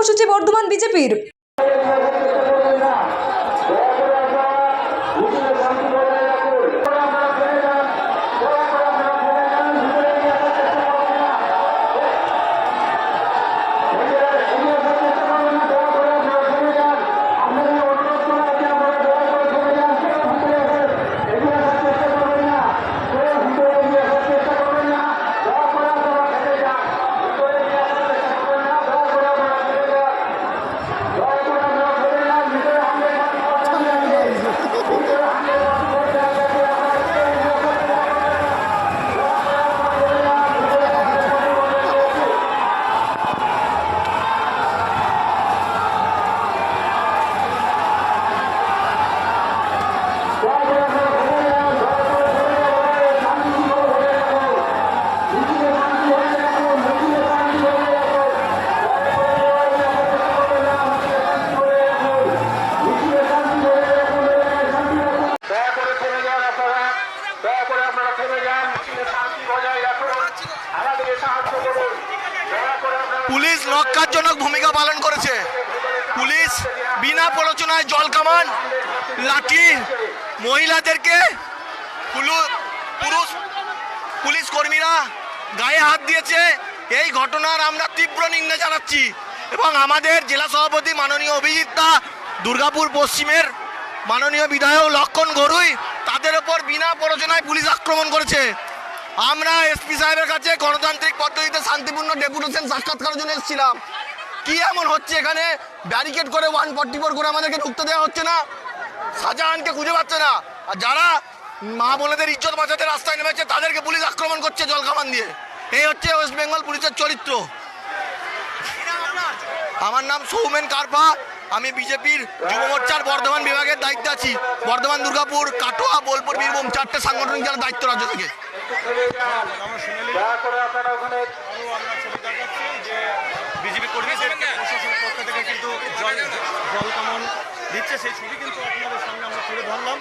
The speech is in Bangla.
কর্মসূচি বর্ধমান বিজেপির। পুলিশ রক্ষাজনক ভূমিকা পালন করেছে। পুলিশ বিনা প্ররোচনায় জল কামান, লাঠি, মহিলাদেরকে পুরুষ, পুলিশ কর্মীরা গায়ে হাত দিয়েছে। এই ঘটনার আমরা তীব্র নিন্দা জানাচ্ছি এবং আমাদের জেলা সভাপতি মাননীয় অভিজিৎ দা দুর্গাপুর পশ্চিমের মাননীয় বিধায়ক লক্ষণ গরুই তাদের ওপর বিনা প্ররোচনায় পুলিশ আক্রমণ করেছে। আমরা এসপি সাহেবের কাছে গণতান্ত্রিক পদ্ধতিতে শান্তিপূর্ণ ডেপুটেশন সাক্ষাৎকারের জন্য এসেছিলাম। কি এমন হচ্ছে এখানে? ব্যারিকেড করে ওয়ান ফর্টি ফোর করে আমাদেরকে ঢুকতে দেওয়া হচ্ছে না? শাহজাহানকে খুঁজে পাচ্ছে না। আর যারা মা বোনেদের ইজ্জত বাঁচাতে রাস্তায় নেমেছে, তাদেরকে পুলিশ আক্রমণ করছে জলখামান দিয়ে। এই হচ্ছে ওয়েস্ট বেঙ্গল পুলিশের চরিত্র। আমার নাম সৌমেন কারপা। আমি বিজেপির যুব মোর্চার বর্ধমান বিভাগের দায়িত্বে আছি। বর্ধমান দুর্গাপুর, কাটোয়া, বোলপুর, বীরভূম চারটে সাংগঠনিক জেলার দায়িত্ব রাজ্য থেকে। থেমে যান দয়া ছবি আপনারা যে বিজেপি কর্মীদেরকে প্রশাসনের পক্ষ থেকে কিন্তু জল জল কামন দিচ্ছে সেই ছবি কিন্তু আপনাদের সামনে আমরা তুলে ধরলাম